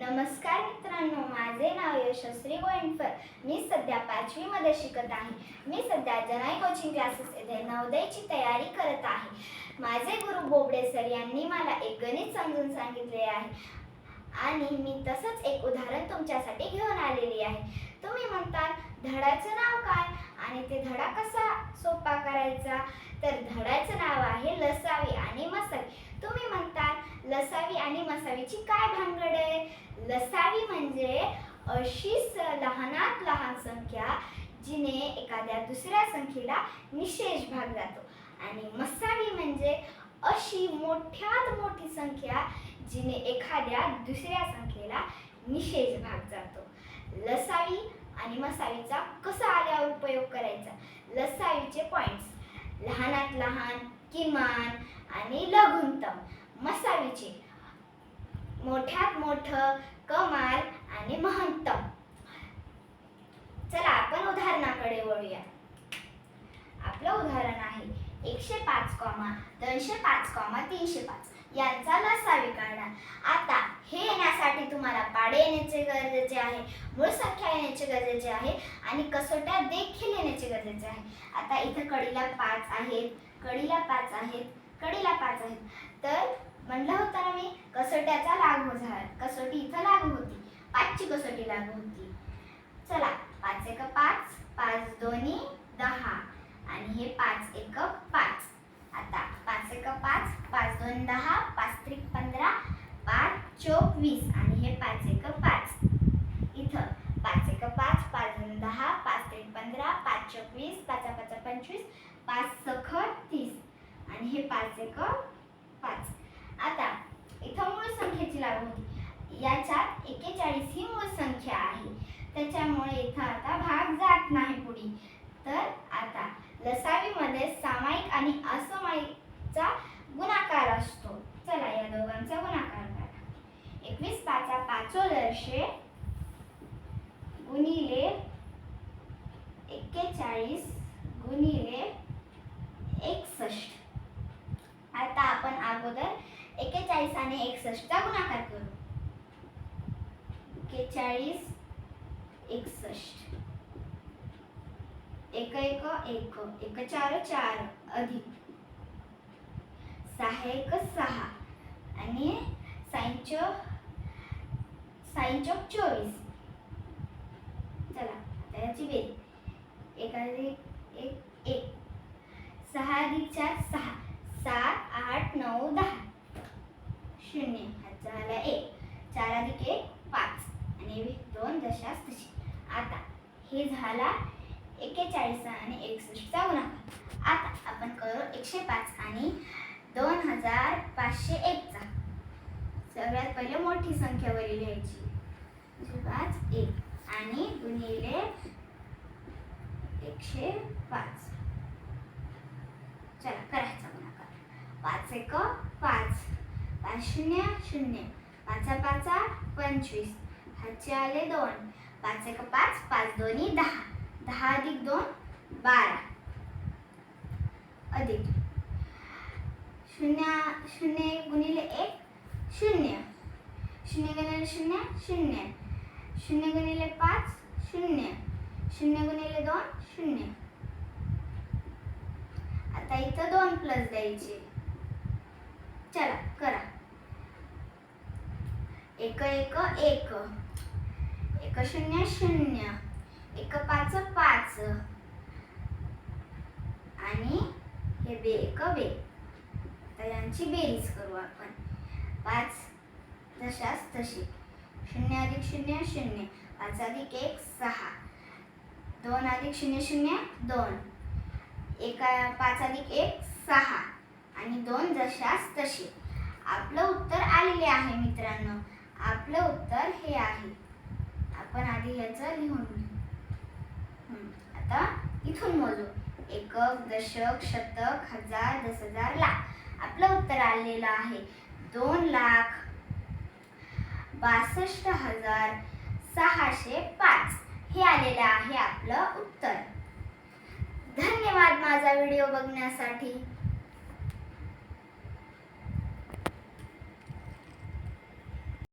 नमस्कार मित्रांनो माझे नाव यशस्वी गोविंदकर मी सध्या पाचवीमध्ये शिकत आहे. मी सध्या जनाई कोचिंग क्लासेस येथे नवोदयची तयारी करत आहे. माझे गुरु बोबडे सर यांनी मला एक गणित समजून सांगितले आहे. आणि मी तसंच एक उदाहरण तुमच्यासाठी घेऊन आलेली आहे. तुम्ही म्हणताल धडाचं नाव काय? आणि ते धडा कसा सोपा करायचा? तर धडाचं नाव आहे लसावी आणि मसावी. लसावीची काय भानगड आहे? लसावी म्हणजे अशी लहानात लहान संख्या जिने एखाद्या दुसऱ्या संख्येला निशेष भाग जातो आणि मसावी म्हणजे अशी मोठ्यात मोठी संख्या जिने एखाद्या दुसऱ्या संख्येला निशेष भाग जातो लसावी आणि मसावीचा कसा आल्यावर उपयोग करायचा? लसावीचे पॉइंट्स लहानात लहान किमान आणि लघुंतम. मसावीचे मोठ्यात मोठं कमाल आणि महत्तम चला आपण उदाहरणाकडे वळूया. आपलं उदाहरण आहे एकशे पाच कॉमा दोनशे पाच कॉमा तीनशे पाच. यांचा लसावी काढा आता हे येण्यासाठी तुम्हाला पाडे येण्याचे गरजेचे आहे मूळ संख्या येण्याचे गरजेचे आहे आणि कसोट्या देखील येण्याचे गरजेचे आहे. आता इथं कडीला पाच आहेत कडीला पाच आहेत कडीला पाच आहेत. तर म्हणलं होतं ना मी कसोट्याचा लागू झाला कसोटी इथं लागू होती पाचची कसोटी लागू होती. चला पाच एक पाच पाच दोन्ही दहा आणि हे पाच एक पाच. आता पाच एक पाच पाच दोन दहा पाच त्रिक पंधरा पाच चोक वीस आणि हे पाच एक पाच. इथं पाच एक पाच पाच दोन दहा पाच त्रिक पंधरा पाच चोक वीस पाच पाच पंचवीस पाच सखट तीस. आणि हे पाच एक पाच. आता इथं मूळ संख्येची लागू होती. याच्यात एकेचाळीस ही मूळ संख्या आहे. त्याच्यामुळे इथं आता भाग जात नाही पुढे. तर आता लसावीमध्ये सामायिक आणि असमायिकचा गुणाकार असतो. चला या दोघांचा गुणाकार करा एकवीस पाचा पाचोदर्शे गुणिले एक्केचाळीस गुणिले एकसष्ट. आता आपण अगोदर एकेचाळीस आणि एकसष्टचा गुणाकार करू एकेचाळीस एकसष्ट. एक एक एक. एक चार. चार अधिक. सहा एक सहा. आणि साईंच साईंच चोवीस. चला त्याची वेळ बेरीज. एक अधिक एक एक. सहा अधिक चार सहा. सात आठ नऊ दहा. शून्य. हा झाला एक. चार अधिक एक पाच. आणि दोन दशास तशी आता हे झाला एकेचाळीस आणि एकसष्टचा गुणाकार. आता आपण करू एकशे पाच आणि दोन हजार पाचशे एकचा सगळ्यात पहिले मोठी संख्यावरील लिहायची. पाच एक. आणि गुणिले एकशे पाच. चला करायचा गुणाकार. पाच एक पाच. पाच शून्य शून्य. पाचा पाचा पंचवीस. हातचे आले दोन. पाच एक पाच पाच दोन्ही दहा. दहा अधिक दोन बारा. अधिक. शून्य शून्य एक गुणिले एक शून्य. शून्य गुणिले शून्य शून्य. शून्य गुणिले पाच शून्य. शून्य गुणिले दोन शून्य. आता इथं दोन प्लस द्यायचे. चला करा. एक एक एक. एक शून्य शून्य. एक पाच पाच. आणि हे बे एक बे. तर यांची बेरीज करू आपण. पाच दशास तशी. शून्य अधिक शून्य शून्य. पाच अधिक एक सहा. दोन अधिक शून्य शून्य दोन. एका पाच अधिक एक सहा. आणि दोन जशास तशी. आपलं उत्तर आलेले आहे मित्रांनो. आपलं उत्तर हे आहे. आपण आधी याचं लिहून घेऊ. आता इथून मोजू. एकक दशक शतक हजार दस हजार लाख. आपलं उत्तर आलेलं आहे. दोन लाख बासष्ट हजार सहाशे पाच. हे आलेलं आहे आपलं उत्तर. धन्यवाद माझा व्हिडिओ बघण्यासाठी.